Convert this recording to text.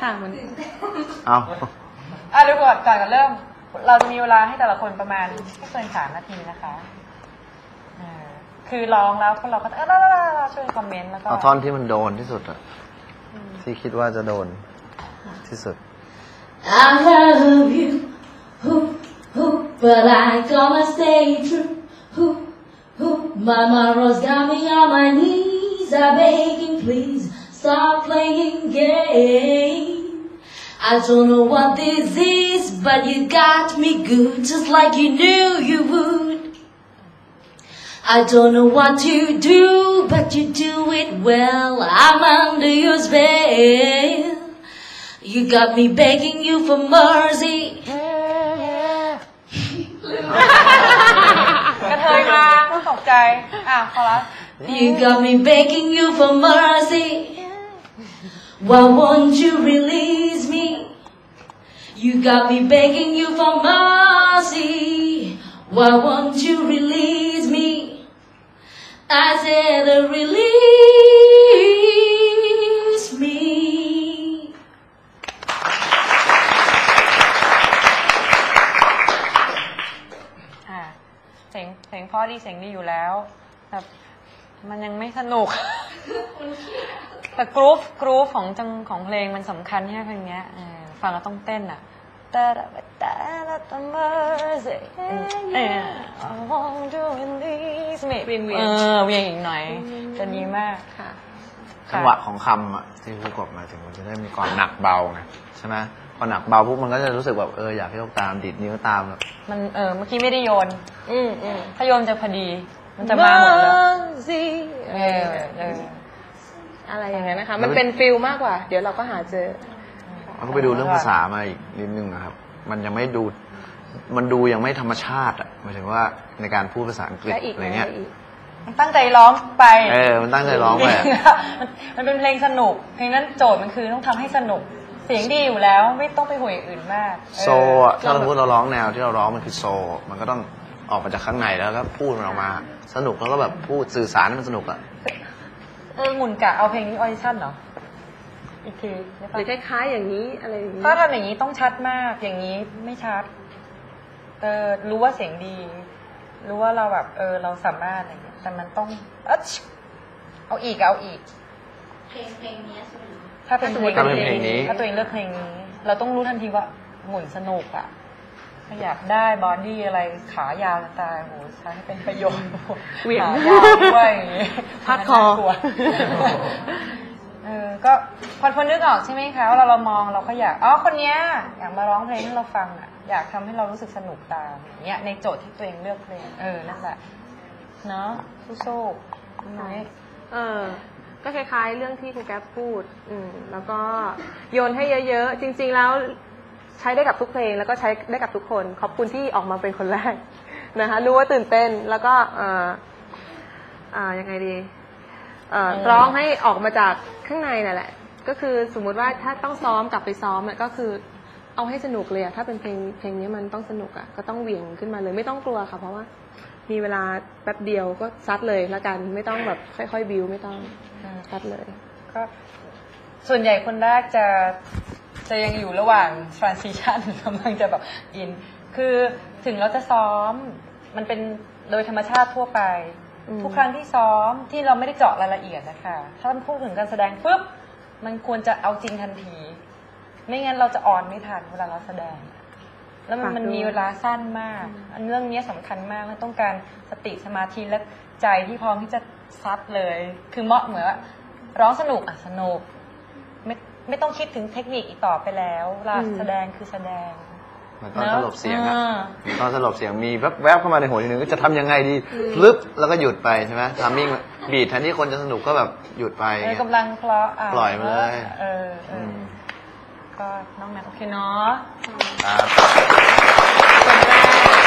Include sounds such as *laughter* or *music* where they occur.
ค่ะมันเอาอะดูก่อนก่อนก่อนเริ่ม เราจะมีเวลาให้แต่ละคนประมาณไม่เกินสามนาทีนะคะเออคือร้องแล้วพวกเราก็เออแล้วแล้วช่วยคอมเมนต์แล้วก็เอาท่อนที่มันโดนที่สุดอะที่คิดว่าจะโดนที่สุด I love you, ooh, ooh, but I gonna stay true. Ooh, ooh, my morals got me on my knees. I'm begging, please stop playing games. I don't know what this is, but you got me good, just like you knew you would. I don't know what to do, but you do it well. I'm under your spell. You got me begging you for mercy. กระเทยมาต้องตกใจ อ่ะพอละ You got me begging you for mercy. Why won't you release me? You got me begging you for mercy. Why won't you release me? I said, uh, release me. อ่ะเสียงเสียงเพ่อดีเสียงดีอยู่แล้วแต่มันยังไม่สนุก *laughs* แต่กรุ๊ปกรุ๊ปของจังของเพลงมันสำคัญใช่ไหมเพลงเนี้ยเออฟังแล้วต้องเต้นอะตาดาตาดาตาเมอร์สิเออ I want to release me เวียงๆเออเวียงอีกหน่อยจะดีมากค่ะ จังหวะของคำอะที่ผู้กบมาถึงมันจะได้มีความหนักเบาไงใช่ไหมพอหนักเบาปุ๊บมันก็จะรู้สึกแบบเอออยากให้ยกตามดิดนิ้วตามแบบมันเออเมื่อกี้ไม่ได้โยน อืมอืมถ้าโยนจะพอดี มันจะมาหมดเลยสิเออเออ อะไรอย่างนั้นนะคะ มันเป็นฟิลมากกว่า เดี๋ยวเราก็หาเจอมันก็ไปดูเรื่องภาษามาอีกนิดนึงนะครับ มันยังไม่ดู มันดูยังไม่ธรรมชาติอะหมายถึงว่าในการพูดภาษาอังกฤษและอีกอะไรเงี้ยและอีกมันตั้งใจร้องไป เออ มันตั้งใจร้องไปอะมันมันเป็นเพลงสนุก เพลงนั้นโจทย์มันคือต้องทำให้สนุก เสียงดีอยู่แล้วไม่ต้องไปห่วยอย่างอื่นมากเออโซอะถ้าเราพูดเราร้องแนวที่เราร้องมันคือโซ มันก็ต้องออกมาจากข้างในแล้วก็พูดมันออกมา สนุกแล้วก็แบบพูดสื่อสารให้มันสนุกอะ เออหมุนกะเอาเพลงนี้ออดิชั่นเหรอ อีกทีได้หปะรือคล้ายๆอย่างนี้อะไรอย่างนี้ถ้าทำอย่างนี้ต้องชัดมาก อย่างนี้ไม่ชัด เออรู้ว่าเสียงดี รู้ว่าเราแบบ เออ เราสามารถอะไรเงี้ยแต่มันต้องอะชึเอาอีกเอาอีกถ้าเป็นเพลงถ้าเป็นเพลงนี้ ถ้าตัวเองเลือกเพลงนี้ เราต้องรู้ทันทีว่าหมุนสนุกอะ ถ้าอยากได้บอดี้อะไรขายาวจะตายโหใช้ให้เป็นประโยชน์เหวี่ยงขายาวด้วยอย่างงี้พัดคอน่ากลัวเออก็พอพอนึกออกใช่ไหมคะว่าเราเรามองเราก็อยากอ๋อคนเนี้ยอยากมาร้องเพลงให้เราฟังอะอยากทำให้เรารู้สึกสนุกตามอย่างเงี้ยในโจทย์ที่ตัวเองเลือกเพลงเออนั่นแหละเนาะสู้ๆน้อยเออก็คล้ายๆ เรื่องที่ครูแก๊ปพูด อืมแล้วก็โยนให้เยอะๆ จริง ๆ แล้ว ใช้ได้กับทุกเพลงแล้วก็ใช้ได้กับทุกคน ขอบคุณที่ออกมาเป็นคนแรกนะคะรู้ว่าตื่นเต้นแล้วก็เอ่ออ่ายังไงดีเอ่อเออร้องให้ออกมาจากข้างในนั่นแหละ ก็คือสมมุติว่าถ้าต้องซ้อมกลับไปซ้อมเนี่ยก็คือเอาให้สนุกเลยอะถ้าเป็นเพลงเพลงนี้มันต้องสนุกอะก็ต้องเหวี่ยงขึ้นมาเลยไม่ต้องกลัวค่ะ เพราะว่ามีเวลาแป๊บเดียวก็ซัดเลยละกันไม่ต้องแบบค่อยๆบิวไม่ต้องอืมซัดเลย ก็ส่วนใหญ่คนแรกจะ จะยังอยู่ระหว่าง transition กำลังจะแบบอิน คือถึงเราจะซ้อม มันเป็นโดยธรรมชาติทั่วไปอืมทุกครั้งที่ซ้อมที่เราไม่ได้เจาะรายละเอียดนะคะถ้ามันพูดถึงการแสดงปุ๊บมันควรจะเอาจริงทันที ไม่งั้นเราจะออนไม่ทันเวลาเราแสดง แล้วมันมันมีเวลาสั้นมาก อันเรื่องนี้สำคัญมากมันต้องการสติสมาธิและใจที่พร้อมที่จะซัดเลย คือเหมาะเหมือนว่าร้องสนุกอะสนุกไม่ ไม่ต้องคิดถึงเทคนิคอีกต่อไปแล้วเวลาอืม แสดงคือแสดงมันตอนสลบเสียงอะอ่ามันตอนสลบเสียงมีแวบๆเข้ามาในหัวทีนึงก็จะทำยังไงดีลึบแล้วก็หยุดไปใช่ไหมทามมิ่งบีดแทนที่คนจะสนุกก็แบบหยุดไปอเอย่างอเงี้ย กำลังเพราะอะปล่อยมาเลย เออเออมก็น้องแม็กโอเคเนาะครับส่วนเพล